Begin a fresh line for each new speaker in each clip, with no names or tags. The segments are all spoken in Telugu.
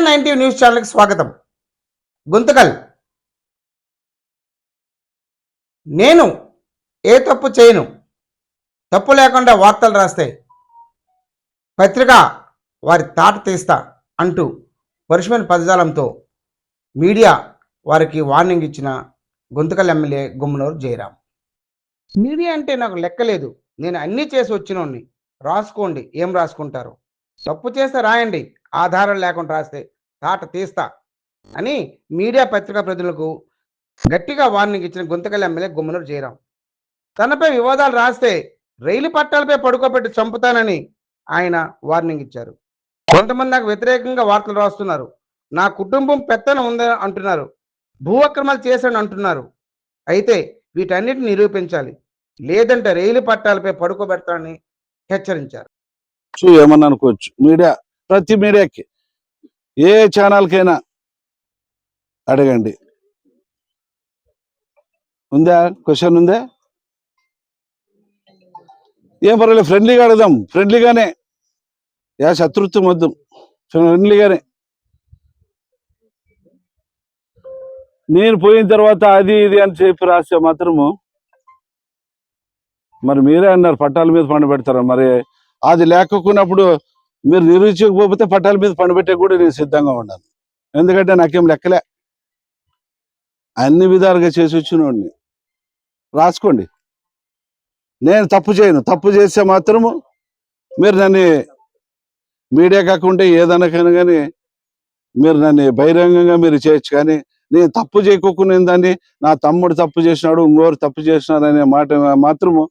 నైన్టీ న్యూస్ ఛానల్కి స్వాగతం. గుంతకల్. నేను ఏ తప్పు చేయను. తప్పు లేకుండా వార్తలు రాస్తే పత్రిక వారి తాట తీస్తా అంటూ పరుషమైన పదజాలంతో మీడియా వారికి వార్నింగ్ ఇచ్చిన గుంతకల్ ఎమ్మెల్యే గుమ్మనూరు జయరాం. మీడియా అంటే నాకు లెక్కలేదు. నేను అన్నీ చేసి వచ్చినోడిని రాసుకోండి. ఏం రాసుకుంటారు. తప్పు చేస్తే రాయండి ఆధారం లేకుండా రాస్తే తాట తీస్తా అని మీడియా పత్రికా ప్రతినిధులకు గట్టిగా వార్నింగ్ ఇచ్చిన గుంతకల్లి ఎమ్మెల్యే గుమ్మనూరు జయరాం. తనపై వివాదాలు రాస్తే రైలు పట్టాలపై పడుకోబెట్టి చంపుతానని ఆయన వార్నింగ్ ఇచ్చారు. కొంతమంది నాకు వ్యతిరేకంగా వార్తలు రాస్తున్నారు. నా కుటుంబం పెత్తన ఉందని అంటున్నారు. భూ అక్రమాలు చేశాను అంటున్నారు. అయితే వీటన్నిటిని నిరూపించాలి. లేదంటే రైలు పట్టాలపై పడుకోబెడతానని హెచ్చరించారు.
చూ ఏమన్నా అనుకోవచ్చు. మీడియా ప్రతి మీడియాకి ఏ ఛానల్కైనా అడగండి. ఉందా? క్వశ్చన్ ఉందా? ఏం పర్వాలేదు ఫ్రెండ్లీగా అడదాం ఫ్రెండ్లీగానే. యా శత్రుత్వం వద్దు. ఫ్రెండ్లీగానే. నేను పోయిన తర్వాత అది ఇది అని చెప్పి రాస్తే మాత్రము మరి మీరే అన్నారు పట్టాల మీద పండు పెడతారు? మరి అది లేకపోయినప్పుడు మీరు నిరూపించకపోతే పట్టాల మీద పనిపెట్టే కూడా నేను సిద్ధంగా ఉన్నాను. ఎందుకంటే నాకేం లెక్కలే. అన్ని విధాలుగా చేసి వచ్చినోడిని. రాసుకోండి. నేను తప్పు చేయను. తప్పు చేస్తే మాత్రము మీరు నన్ను మీడియా కాకుండా ఏదనకైనా కానీ మీరు నన్ను బహిరంగంగా మీరు చేయొచ్చు కానీ నేను తప్పు చేయకుండా దాన్ని నా తమ్ముడు తప్పు చేసినాడు ఇంకోరు తప్పు చేసినాడు అనే మాట మాత్రము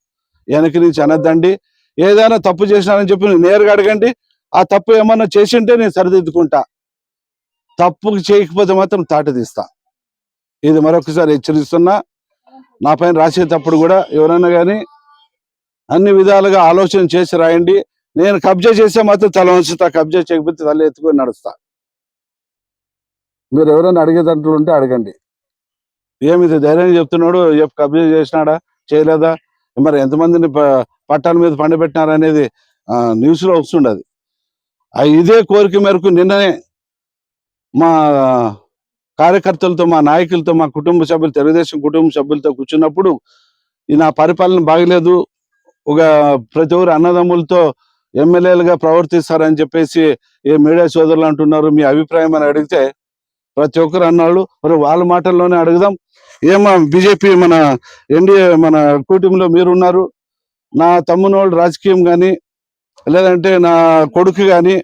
వెనక నుంచి అనద్దండి. ఏదైనా తప్పు చేసినానని చెప్పి నేను నేరుగా అడగండి. ఆ తప్పు ఏమన్నా చేసింటే నేను సరిదిద్దుకుంటా. తప్పు చేయకపోతే మాత్రం తాట తీస్తా. ఇది మరొకసారి హెచ్చరిస్తున్నా. నా పైన రాసేటప్పుడు కూడా ఎవరైనా కానీ అన్ని విధాలుగా ఆలోచన చేసి రాయండి. నేను కబ్జా చేస్తే మాత్రం తల వంచుతా. కబ్జా చేయకపోతే తల ఎత్తుకొని నడుస్తా. మీరు ఎవరైనా అడిగేదంటూ ఉంటే అడగండి. ఏమిది ధైర్యంగా చెప్తున్నాడు? ఎప్ కబ్జా చేసినాడా? చేయలేదా? మరి ఎంతమందిని ప- పట్టాల మీద పండబెట్టినారు అనేది ఆ, న్యూస్లో వస్తుండదు ఇదే కోరిక మేరకు నిన్ననే మా కార్యకర్తలతో మా నాయకులతో మా కుటుంబ సభ్యులు తెలుగుదేశం కుటుంబ సభ్యులతో కూర్చున్నప్పుడు ఈ నా పరిపాలన బాగలేదు. ఒక ప్రతి ఒక్కరు అన్నదమ్ములతో ఎమ్మెల్యేలుగా ప్రవర్తిస్తారని చెప్పేసి ఏ మీడియా సోదరులు అంటున్నారు మీ అభిప్రాయం అని అడిగితే ప్రతి ఒక్కరు అన్నాళ్ళు మరి వాళ్ళ మాటల్లోనే అడుగుదాం ఏమో బీజేపీ మన ఎన్డీఏ మన కూటమిలో మీరు ఉన్నారు నా తమ్మునోళ్ళు రాజకీయం కానీ లేదంటే నా కొడుకు కానీ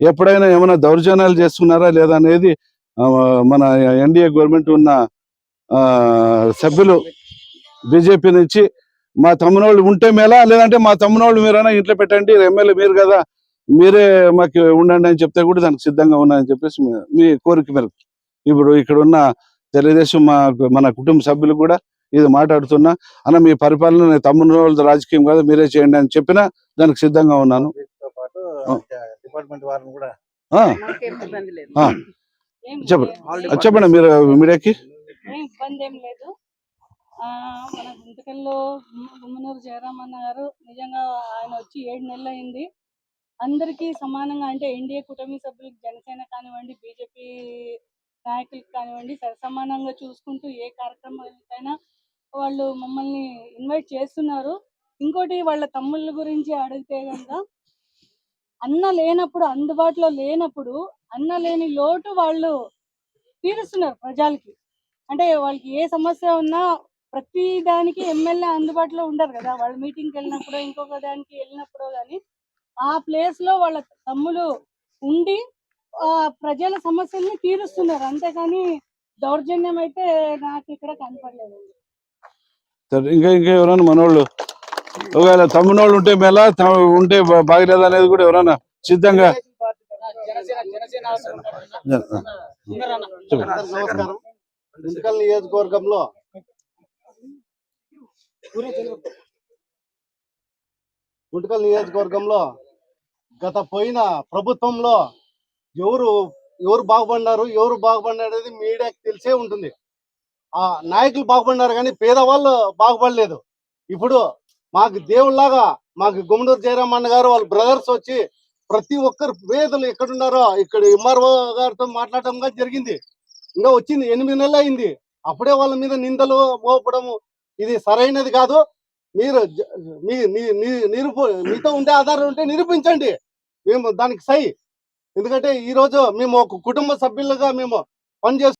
ఎప్పుడైనా ఏమైనా దౌర్జన్యాలు చేస్తున్నారా లేదా అనేది మన ఎన్డీఏ గవర్నమెంట్ ఉన్న ఆ, సభ్యులు బీజేపీ నుంచి మా తమ్మునోళ్ళు ఉంటే మేలా లేదంటే మా తమ్మునోళ్ళు మీరైనా ఇంట్లో పెట్టండి ఎమ్మెల్యే మీరు కదా మీరే మాకు ఉండండి అని చెప్తే కూడా దానికి సిద్ధంగా ఉన్నాయని చెప్పేసి మీ- మీ కోరిక మేరకు ఇప్పుడు ఇక్కడ ఉన్న తెలుగుదేశం మా మన కుటుంబ సభ్యులు కూడా ఇది మాట్లాడుతున్నా. అన్న మీ పరిపాలన తమ్ముని వాళ్ళ రాజకీయం కాదు మీరే చేయండి అని చెప్పినా దానికి సిద్ధంగా ఉన్నాను. చెప్పండి. చెప్పండి మీరు మీడియాకి
ఏం ఇబ్బంది ఏం లేదు. ఆ, మన గుంతకల్లో గుమ్మ- గుమ్మనూరు జయరామన్న గారు నిజంగా ఆయన వచ్చి ఏడు నెలలు అయింది. అందరికీ సమానంగా అంటే ఎన్డీఏ కూటమి సభ్యులకు జనసేన కానివ్వండి బీజేపీ నాయకులకు కానివ్వండి సరసమానంగా చూసుకుంటూ ఏ కార్యక్రమాలకైనా వాళ్ళు మమ్మల్ని ఇన్వైట్ చేస్తున్నారు. ఇంకోటి వాళ్ళ తమ్ముళ్ళ గురించి అడిగితే కనుక అన్న లేనప్పుడు అందుబాటులో లేనప్పుడు అన్న లేని లోటు వాళ్ళు తీరుస్తున్నారు ప్రజలకి. అంటే వాళ్ళకి ఏ సమస్య ఉన్నా ప్రతి దానికి ఎమ్మెల్యే అందుబాటులో ఉండరు కదా. వాళ్ళ మీటింగ్కి వెళ్ళినప్పుడు ఇంకొక దానికి వెళ్ళినప్పుడు కానీ ఆ ప్లేస్లో వాళ్ళ తమ్ములు ఉండి ప్రజల సమస్యల్ని తీరుస్తున్నారు. అంతేకాని దౌర్జన్యం అయితే నాకు ఇక్కడ కనపడలేదు
సరే, ఇంకా ఇంకా ఎవరైనా మనోళ్ళు? ఒకవేళ తమ్మునోళ్ళు ఉంటే మేలా ఉంటే బాగలేదు అనేది కూడా ఎవరైనా సిద్ధంగా
నమస్కారం నియోజకవర్గంలో గుంటకల్ నియోజకవర్గంలో గత పోయిన ప్రభుత్వంలో ఎవరు ఎవరు బాగుపడినారు ఎవరు బాగుపడినారు అనేది మీడియాకి తెలిసే ఉంటుంది. ఆ నాయకులు బాగుపడినారు కానీ పేదవాళ్ళు బాగుపడలేదు. ఇప్పుడు మాకు దేవుళ్ళలాగా మాకు గుమ్మడూరు జయరామన్న గారు వాళ్ళ బ్రదర్స్ వచ్చి ప్రతి ఒక్కరు పేదలు ఎక్కడున్నారో ఇక్కడ ఎంఆర్ఓ గారితో మాట్లాడటం జరిగింది. ఇంకా వచ్చింది ఎనిమిది నెలలు అయింది. అప్పుడే వాళ్ళ మీద నిందలు మోపడము ఇది సరైనది కాదు. మీరు మీ నిరూప మీతో ఉండే ఆధారం ఉంటే నిరూపించండి. మేము దానికి సై ఎందుకంటే ఈ రోజు మేము ఒక కుటుంబ సభ్యులుగా మేము పనిచేస్తు